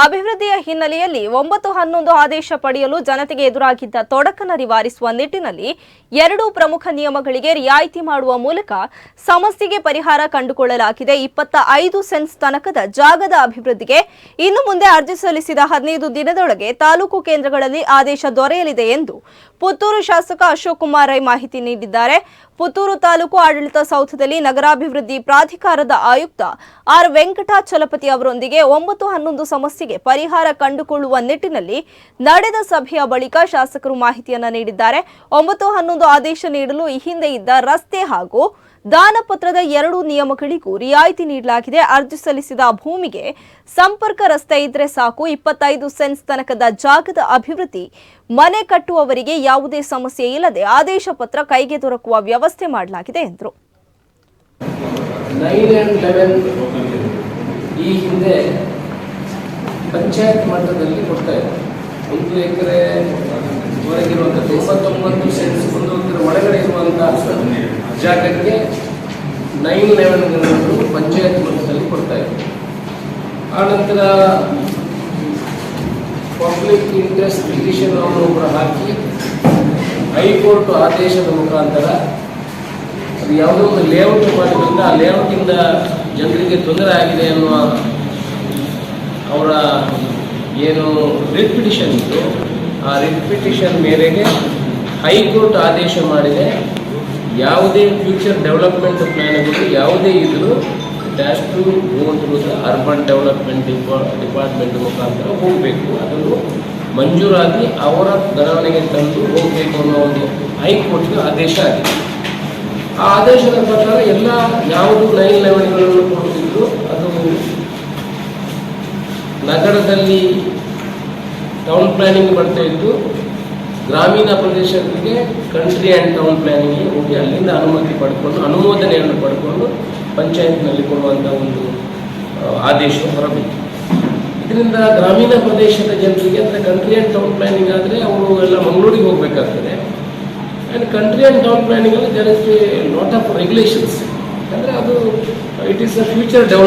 ಅಭಿವೃದ್ಧಿಯ ಹಿನ್ನೆಲೆಯಲ್ಲಿ ಒಂಬತ್ತು ಹನ್ನೊಂದು ಆದೇಶ ಪಡೆಯಲು ಜನತೆಗೆ ಎದುರಾಗಿದ್ದ ತೊಡಕನ್ನು ನಿವಾರಿಸುವ ನಿಟ್ಟಿನಲ್ಲಿ ಎರಡು ಪ್ರಮುಖ ನಿಯಮಗಳಿಗೆ ರಿಯಾಯಿತಿ ಮಾಡುವ ಮೂಲಕ ಸಮಸ್ಯೆಗೆ ಪರಿಹಾರ ಕಂಡುಕೊಳ್ಳಲಾಗಿದೆ. ಇಪ್ಪತ್ತ ಐದು ಸೆನ್ಸ್ ತನಕದ ಜಾಗದ ಅಭಿವೃದ್ಧಿಗೆ ಇನ್ನು ಮುಂದೆ ಅರ್ಜಿ ಸಲ್ಲಿಸಿದ ಹದಿನೈದು ದಿನದೊಳಗೆ ತಾಲೂಕು ಕೇಂದ್ರಗಳಲ್ಲಿ ಆದೇಶ ದೊರೆಯಲಿದೆ ಎಂದು ಪುತ್ತೂರು ಶಾಸಕ ಅಶೋಕ್ ಕುಮಾರ್ ರೈ ಮಾಹಿತಿ ನೀಡಿದ್ದಾರೆ. ಪುತ್ತೂರು ತಾಲೂಕು ಆಡಳಿತ ಸೌಧದಲ್ಲಿ ನಗರಾಭಿವೃದ್ಧಿ ಪ್ರಾಧಿಕಾರದ ಆಯುಕ್ತ ಆರ್ ವೆಂಕಟಾಚಲಪತಿ ಅವರೊಂದಿಗೆ ಒಂಬತ್ತು ಹನ್ನೊಂದು ಸಮಸ್ಯೆಗೆ ಪರಿಹಾರ ಕಂಡುಕೊಳ್ಳುವ ನಿಟ್ಟಿನಲ್ಲಿ ನಡೆದ ಸಭೆಯ ಬಳಿಕ ಶಾಸಕರು ಮಾಹಿತಿಯನ್ನು ನೀಡಿದ್ದಾರೆ. ಒಂಬತ್ತು ಹನ್ನೊಂದು ಆದೇಶ ನೀಡಲು ಈ ಹಿಂದೆ ಇದ್ದ ರಸ್ತೆ ಹಾಗೂ ದಾನಪತ್ರದ ಎರಡು ನಿಯಮಗಳಿಗೂ ರಿಯಾಯಿತಿ ನೀಡಲಾಗಿದೆ. ಅರ್ಜಿ ಸಲ್ಲಿಸಿದ ಭೂಮಿಗೆ ಸಂಪರ್ಕ ರಸ್ತೆ ಇದ್ರೆ ಸಾಕು. ಇಪ್ಪತ್ತೈದು ಸೆನ್ಸ್ ತನಕದ ಜಾಗದ ಅಭಿವೃದ್ಧಿ, ಮನೆ ಕಟ್ಟುವವರಿಗೆ ಯಾವುದೇ ಸಮಸ್ಯೆ ಇಲ್ಲದೆ ಆದೇಶ ಪತ್ರ ಕೈಗೆ ದೊರಕುವ ವ್ಯವಸ್ಥೆ ಮಾಡಲಾಗಿದೆ ಎಂದರು. ಈ ಹಿಂದೆ ಪಂಚಾಯತ್ ಮಟ್ಟದಲ್ಲಿ ಕೊಡ್ತಾ ಒಂದು ಎಕರೆ ಹೊರಗಿರುವಂತಹ ತೊಂಬತ್ತೊಂಬತ್ತು ಸೆನ್ಸ್ ಒಂದು ಇರುವಂಥ ಜಾಗಕ್ಕೆ ನೈನ್ ಲೆವೆನ್ ಪಂಚಾಯತ್ ಮಟ್ಟದಲ್ಲಿ ಕೊಡ್ತಾ ಆ ಆನಂತರ ಪಬ್ಲಿಕ್ ಇಂಟ್ರೆಸ್ಟ್ ಪಿಟಿಷನ್ ಒಬ್ಬರು ಹಾಕಿ ಹೈಕೋರ್ಟ್ ಆದೇಶದ ಮುಖಾಂತರ ಅದು ಯಾವುದೋ ಒಂದು ಲೇಔಟ್ ಮಾಡಿದ್ರಿಂದ ಆ ಲೇಔಟಿಂದ ಜನರಿಗೆ ತೊಂದರೆ ಆಗಿದೆ ಅನ್ನುವ ಅವರ ಏನು ರಿಪಿಟಿಷನ್ ಪಿಟಿಷನ್ ಇತ್ತು. ಆ ರಿಪಿಟಿಷನ್ ಪಿಟಿಷನ್ ಮೇರೆಗೆ ಹೈಕೋರ್ಟ್ ಆದೇಶ ಮಾಡಿದೆ, ಯಾವುದೇ ಫ್ಯೂಚರ್ ಡೆವಲಪ್ಮೆಂಟ್ ಪ್ಲ್ಯಾನ್ಗಳು ಯಾವುದೇ ಇದ್ದರೂ dash to go through the urban development department ಮುಖಾಂತರ ಹೋಗಬೇಕು. ಅದನ್ನು ಮಂಜೂರಾಗಿ ಅವರ ಬರವಣಿಗೆ ತಂದು ಹೋಗಬೇಕು ಅನ್ನೋ ಒಂದು ಹೈಕೋರ್ಟ್ಗೆ ಆದೇಶ ಆಗಿದೆ. ಆ ಆದೇಶದ ಪ್ರಕಾರ ಎಲ್ಲ ಯಾವುದು ಲೈನ್ ಲೆವೆಲ್ಗಳನ್ನು ಕೊಡುತ್ತಿದ್ರು ಅದು ನಗರದಲ್ಲಿ ಟೌನ್ ಪ್ಲಾನಿಂಗ್ ಬರ್ತಾ ಇತ್ತು. ಗ್ರಾಮೀಣ ಪ್ರದೇಶಗಳಿಗೆ ಕಂಟ್ರಿ ಆ್ಯಂಡ್ ಟೌನ್ ಪ್ಲ್ಯಾನಿಂಗ್ಗೆ ಹೋಗಿ ಅಲ್ಲಿಂದ ಅನುಮತಿ ಪಡ್ಕೊಂಡು, ಅನುಮೋದನೆಯನ್ನು ಪಡ್ಕೊಂಡು ಪಂಚಾಯತ್ನಲ್ಲಿ ಕೊಡುವಂಥ ಒಂದು ಆದೇಶ ಹೊರಬೇಕು ಇದರಿಂದ ಗ್ರಾಮೀಣ ಪ್ರದೇಶದ ಜನರಿಗೆ ಅಂದರೆ ಕಂಟ್ರಿ ಆ್ಯಂಡ್ ಟೌನ್ ಪ್ಲಾನಿಂಗ್ ಆದರೆ ಅವರು ಎಲ್ಲ ಮಂಗಳೂರಿಗೆ ಹೋಗಬೇಕಾಗ್ತದೆ. And country and town ಪ್ಲ್ಯಾನಿಂಗಲ್ಲಿ there is a lot of regulations ಅಂದರೆ ಅದು it is a future develop